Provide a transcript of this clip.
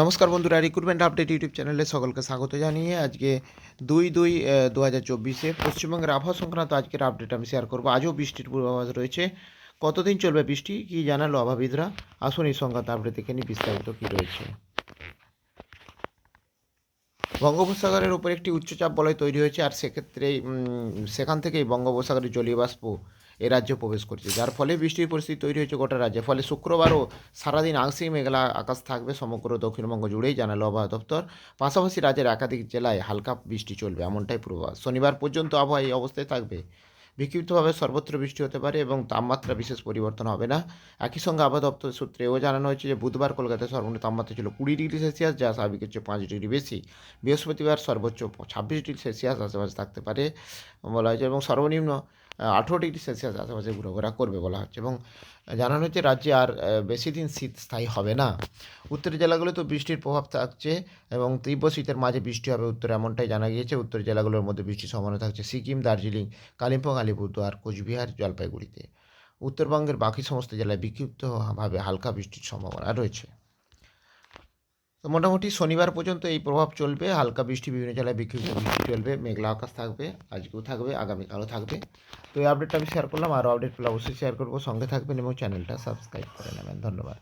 নমস্কার বন্ধুরা recruitment update YouTube চ্যানেলে সকলকে স্বাগত জানিয়ে আজকে দুই দুই দু হাজার চব্বিশে পশ্চিমবঙ্গের আবহাওয়া সংক্রান্ত আজকের আপডেট আমি শেয়ার করব। আজও বৃষ্টির পূর্বাভাস রয়েছে। কতদিন চলবে বৃষ্টি, কি জানালো আবহাবিদরা আসুন এই সংক্রান্ত আপডেট দেখে নিই বিস্তারিত কী রয়েছে। বঙ্গোপসাগরের উপর একটি উচ্চচাপ বলয় তৈরি হয়েছে, আর সেক্ষেত্রে সেখান থেকেই বঙ্গোপসাগরের জলীয় বাষ্প এ রাজ্যে প্রবেশ করছে। যার ফলে বৃষ্টির পরিস্থিতি তৈরি হয়েছে গোটা রাজ্যে। ফলে শুক্রবারও সারাদিন আংশিক মেঘলা আকাশ থাকবে, সমগ্র দক্ষিণবঙ্গ জুড়েই জানালো আবহাওয়া দপ্তর। পাশাপাশি রাজ্যের একাধিক জেলায় হালকা বৃষ্টি চলবে, এমনটাই পূর্বাভাস। শনিবার পর্যন্ত আবহাওয়া এই অবস্থায় থাকবে। বিক্ষিপ্তভাবে সর্বত্র বৃষ্টি হতে পারে এবং তাপমাত্রা বিশেষ পরিবর্তন হবে না। একই সঙ্গে আবহাওয়া দপ্তর সূত্রে এও জানানো হয়েছে যে, বুধবার কলকাতায় সর্বনিম্ন তাপমাত্রা ছিল কুড়ি ডিগ্রি সেলসিয়াস, যা স্বাভাবিকের চেয়ে পাঁচ ডিগ্রি বেশি। বৃহস্পতিবার সর্বোচ্চ ছাব্বিশ ডিগ্রি সেলসিয়াস আশেপাশে থাকতে পারে বলা হয়েছে এবং সর্বনিম্ন আঠেরো ডিগ্রি সেলসিয়াস আশেপাশে ঘোরাঘোরা করবে বলা হচ্ছে এবং জানানো হচ্ছে রাজ্যে আর বেশি দিন শীত স্থায়ী হবে না। উত্তরের জেলাগুলোতে বৃষ্টির প্রভাব থাকছে এবং তীব্র শীতের মাঝে বৃষ্টি হবে উত্তরে, এমনটাই জানা গিয়েছে উত্তরের জেলাগুলোর মধ্যে বৃষ্টির সম্ভাবনা থাকছে। সিকিম, দার্জিলিং, কালিম্পং, আলিপুরদুয়ার, কোচবিহার, জলপাইগুড়িতে। উত্তরবঙ্গের বাকি সমস্ত জেলায় বিক্ষিপ্তভাবে হালকা বৃষ্টির সম্ভাবনা রয়েছে। তো মোটামুটি শনিবার পর্যন্ত এই প্রভাব চলবে, হালকা বৃষ্টি বিভিন্ন জেলায় বিক্ষিপ্ত বৃষ্টি চলবে, মেঘলা আকাশ থাকবে, আজকেও থাকবে আগামীকালও থাকবে। তো এই আপডেটটা আমি শেয়ার করলাম, আরও আপডেট পেলে অবশ্যই শেয়ার করব, সঙ্গে থাকবেন এবং চ্যানেলটা সাবস্ক্রাইব করে নেবেন। ধন্যবাদ।